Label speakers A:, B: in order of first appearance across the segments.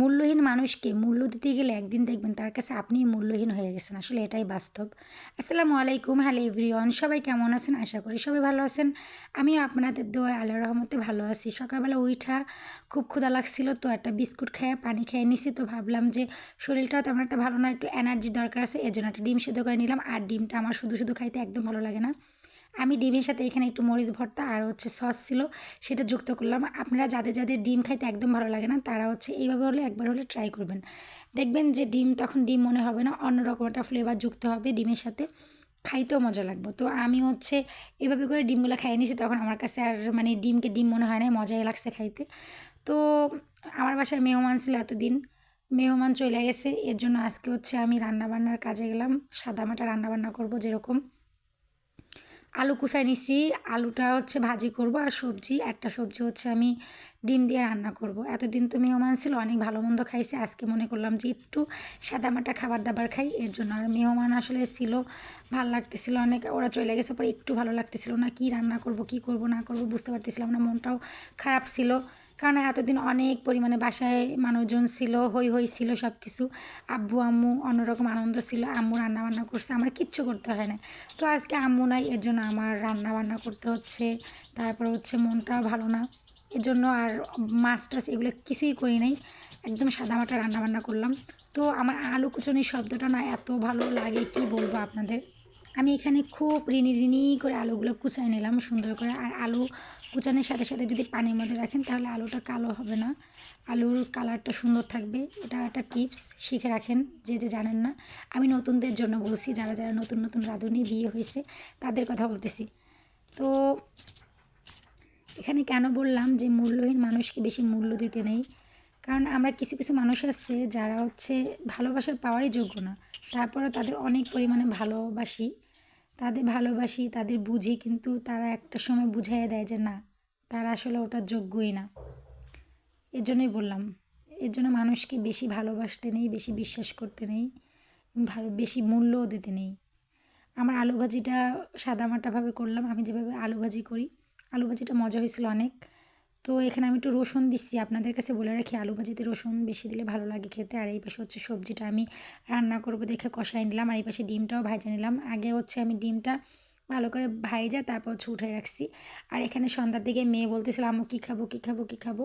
A: মূল্যহীন মানুষকে মূল্য দিতে গেলে একদিন দেখবেন তার কাছে আপনি মূল্যহীন হয়ে গেছেন। আসলে এটাই বাস্তব। আসসালামু আলাইকুম। হ্যালো এভরিওয়ান, সবাই কেমন আছেন? আশা করি সবাই ভালো আছেন। আমি আপনাদের দোয়া আল্লাহ রহমতে ভালো আছি। সকালবেলা উঠা খুব ক্ষুধা লাগছিল, তো একটা বিস্কুট খেয়ে পানি খেয়ে নিছি, তো ভাবলাম যে শরীরটা তেমন একটা ভালো না, একটু এনার্জি দরকার আছে এর জন্য একটা ডিম সেদ্ধ করে নিলাম। আর ডিমটা আমার শুধু শুধু খাইতে একদম ভালো লাগে না। আমি ডিমের সাথে এখানে একটু মরিচ ভর্তা আর হচ্ছে সস ছিল, সেটা যুক্ত করলাম। আপনারা যাদের যাদের ডিম খাইতে একদম ভালো লাগে না, তারা হচ্ছে এইভাবে হলে একবার হলে ট্রাই করবেন। দেখবেন যে ডিম, তখন ডিম মনে হবে না অন্যরকম একটা ফ্লেভার যুক্ত হবে ডিমের সাথে। খাইতেও মজা লাগবে। তো আমি হচ্ছে এভাবে করে ডিমগুলো খাইয়ে নিয়েছি, তখন আমার কাছে আর মানে ডিমকে ডিম মনে হয় না মজাই লাগছে খাইতে। তো আমার বাসায় মেহমান ছিল এতদিন, মেহমান চলে গেছে, এর জন্য আজকে হচ্ছে আমি রান্নাবান্নার কাজে গেলাম, সাদামাটা রান্নাবান্না করব যেরকম। আলু কুচাই নিছি। আলুটা হচ্ছে ভাজি করব আর সবজি, একটা সবজি হচ্ছে আমি ডিম দিয়ে রান্না করব। এতদিন তো মেহমান ছিল, অনেক ভালো মন্দ খাইছে। আজকে মনে করলাম যে একটু সাদামাটা খাবার দাবার খাই, এর জন্য আর মেহমান আসলে ছিল, ভালো লাগতেছিল অনেক। ওরা চলে গেছে, পরে একটু ভালো লাগতেছিল না, কি রান্না করব, কি করব, না করব বুঝতে পারতেছিলাম না, মনটাও খারাপ ছিল। কারণ এতদিন অনেক পরিমাণে বাসায় মানুষজন ছিল হই হই ছিল সব কিছু আব্বু, আম্মু অন্যরকম আনন্দ ছিল, আম্মু রান্না বান্না করছে, আমার কিচ্ছু করতে হয় না তো আজকে আম্মু নাই, এর জন্য আমার রান্না বান্না করতে হচ্ছে, তারপর হচ্ছে মনটাও ভালো না। এর জন্য আর মাছ টাছ এগুলো কিছুই করি নাই, একদম সাদামাটা রান্না বান্না করলাম। তো আমার আলু কুচনির শব্দটা না এত ভালো লাগে, কি বলব আপনাদের? আমি এখানে খুব রিনি রিনি করে আলুগুলো কুচাই নিলাম সুন্দর করে। আর আলু কুচানোর সাথে সাথে যদি পানির মধ্যে রাখেন তাহলে আলুটা কালো হবে না। আলুর কালারটা সুন্দর থাকবে। এটা একটা টিপস, শিখে রাখেন যে যে জানেন না। আমি নতুনদের জন্য বলছি, যারা যারা নতুন নতুন রাঁধুনি বিয়ে হয়েছে তাদের কথা বলতেছি। তো এখানে কেন বললাম যে মূল্যহীন মানুষকে বেশি মূল্য দিতে নেই? কারণ আমরা কিছু কিছু মানুষ আছে যারা হচ্ছে ভালোবাসার পাওয়ারই যোগ্য না। তারপরে তাদের অনেক পরিমাণে ভালোবাসি। তাদের ভালোবাসি, তাদের বুঝি, কিন্তু তারা একটা সময় বুঝাইয়া দেয় যে না, তারা আসলে ওটা যোগ্যই না। এর জন্যই বললাম এর জন্য মানুষকে বেশি ভালোবাসতে নেই, বেশি বিশ্বাস করতে নেই ভালো, বেশি মূল্যও দিতে নেই। আমার আলু ভাজিটা সাদামাটাভাবে করলাম, আমি যেভাবে আলু ভাজি করি আলু ভাজিটা মজা হয়েছিল অনেক। তো এখানে আমি একটু রসুন দিচ্ছি। আপনাদের কাছে বলে রাখি, আলু ভাজিতে রসুন বেশি দিলে ভালো লাগে খেতে। আর এই পাশে হচ্ছে সবজিটা আমি রান্না করব দেখে কষাই নিলাম। আর এই পাশে ডিমটাও ভাজা নিলাম। আগে হচ্ছে আমি ডিমটা ভালো করে ভাইজা তারপর হচ্ছে উঠে রাখছি। আর এখানে সন্ধ্যার দিকে মেয়ে বলতেছিল, আম্মু, কী খাব কী খাব কী খাব?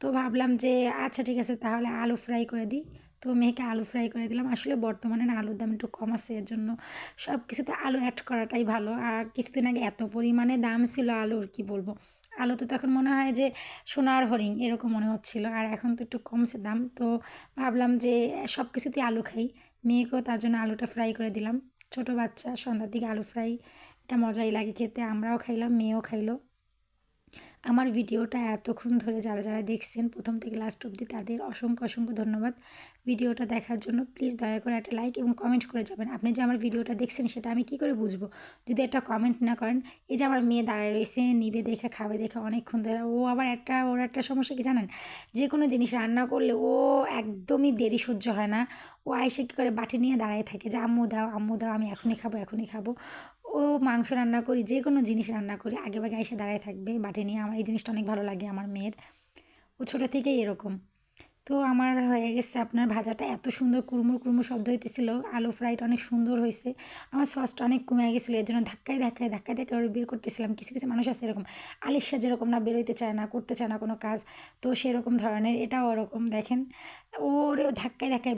A: তো ভাবলাম যে আচ্ছা ঠিক আছে, তাহলে আলু ফ্রাই করে দিই। তো মেয়েকে আলু ফ্রাই করে দিলাম। আসলে বর্তমানে না আলুর দাম একটু কম আছে এর জন্য সব কিছুতে আলু অ্যাড করাটাই ভালো। আর কিছুদিন আগে এত পরিমাণে দাম ছিল আলুর, কি বলব? আলু তো তখন মনে হয় যে সোনার হরিং এরকম মনে হচ্ছিল। আর এখন তো একটু কমছে দাম, তো ভাবলাম যে সব কিছুতেই আলু খাই। মেয়েকেও তার জন্য আলুটা ফ্রাই করে দিলাম। ছোট বাচ্চা, সন্ধ্যার দিকে আলু ফ্রাই এটা মজাই লাগে খেতে। আমরাও খাইলাম, মেয়েও খাইলো। আমার ভিডিওটা এতক্ষণ ধরে যারা যারা দেখছেন, প্রথম থেকে লাস্ট অবধি তাদের অসংখ্য অসংখ্য ধন্যবাদ। ভিডিওটা দেখার জন্য প্লিজ দয়া করে একটা লাইক এবং কমেন্ট করে যাবেন। আপনি যে আমার ভিডিওটা দেখছেন, সেটা আমি কি করে বুঝব? যদি একটা কমেন্ট না করেন, এই যে আমার মেয়ে দাঁড়ায় রয়েছে, নিবে দেখে, খাবে দেখে অনেকক্ষণ ধরে, ও আবার একটা, ওর একটা সমস্যা কি জানেন? যে কোনো জিনিস রান্না করলে ও একদমই দেরি সহ্য হয় না। ও আইসে কী করে বাটি নিয়ে দাঁড়ায় থাকে যে, আম্মু দাও আম্মু দাও, আমি এখনই খাব এখনই খাব। ও মাংস রান্না করি, যে কোনো জিনিস রান্না করি, আগে ভাগে এসে দাঁড়ায় থাকবে, বাটি নিয়ে আমার এই জিনিসটা অনেক ভালো লাগে আমার মেয়ের। ও ছোটো থেকেই এরকম। তো আমার হয়ে গেছে আপনার ভাজাটা, এত সুন্দর কুরমুর কুরমুর শব্দ হইতেছিল, আলু ফ্রাইটা অনেক সুন্দর হয়েছে আমার সসটা অনেক কমে গেছিল, এর জন্য ধাক্কায় ধাক্কায় ধাক্কায় ধাক্কায় ওরা বের করতেছিলাম, কিছু কিছু মানুষ আছে এরকম, আলিশা যেরকম না বেরোইতে চায় না, করতে চায় না কোনো কাজ, তো সেরকম ধরনের, এটাও ওরকম, দেখেন, ওর ধাক্কায় ধাক্কায়